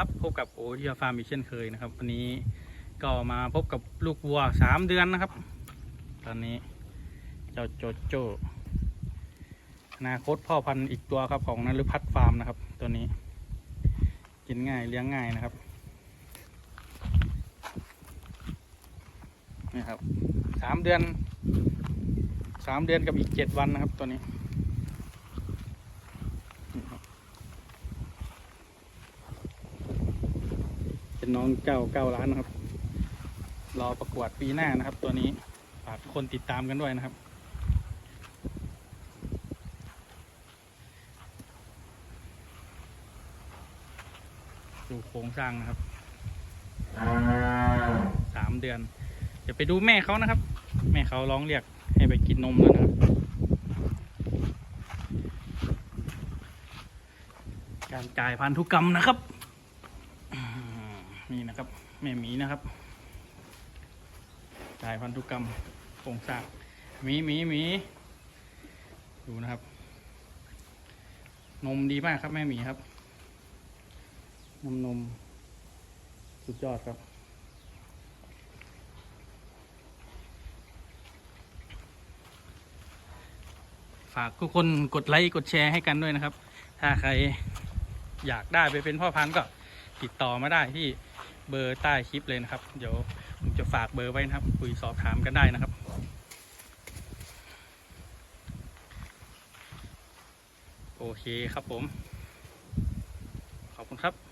ครับพบกับโอเทียฟาร์มอีกเช่นเคยนะครับ วันนี้ก็มาพบกับลูกวัวสามเดือนนะครับ ตอนนี้เจ้าโจโจอนาคตพ่อพันธุ์อีกตัวครับของนฤพัฒน์ฟาร์มนะครับ ตัวนี้ กินง่ายเลี้ยงง่ายนะครับนี่ครับสามเดือนสามเดือนกับอีกเจ็ดวันนะครับตัวนี้ เป็นน้องเจ้าเก้าล้านนะครับ รอประกวดปีหน้านะครับ ตัวนี้ฝากคนติดตามกันด้วยนะครับ ดูโครงสร้างนะครับสามเดือน เดี๋ยวไปดูแม่เขานะครับ แม่เขาร้องเรียกให้ไปกินนมแล้วนะครับ การจ่ายพันธุกรรมนะครับ นี่นะครับแม่หมีนะครับจ่ายพันธุกรรมโครงสร้างหมีหมีหมีดูนะครับ นมดีมากครับแม่หมีครับ นมนมสุดยอดครับฝากทุกคนกดไลค์กดแชร์ให้กันด้วยนะครับ ถ้าใครอยากได้ไปเป็นพ่อพันธุ์ก็ติดต่อมาได้ที่ เบอร์ใต้คลิปเลยนะครับ เดี๋ยวผมจะฝากเบอร์ไว้นะครับ คุยสอบถามกันได้นะครับโอเคครับผม ขอบคุณครับ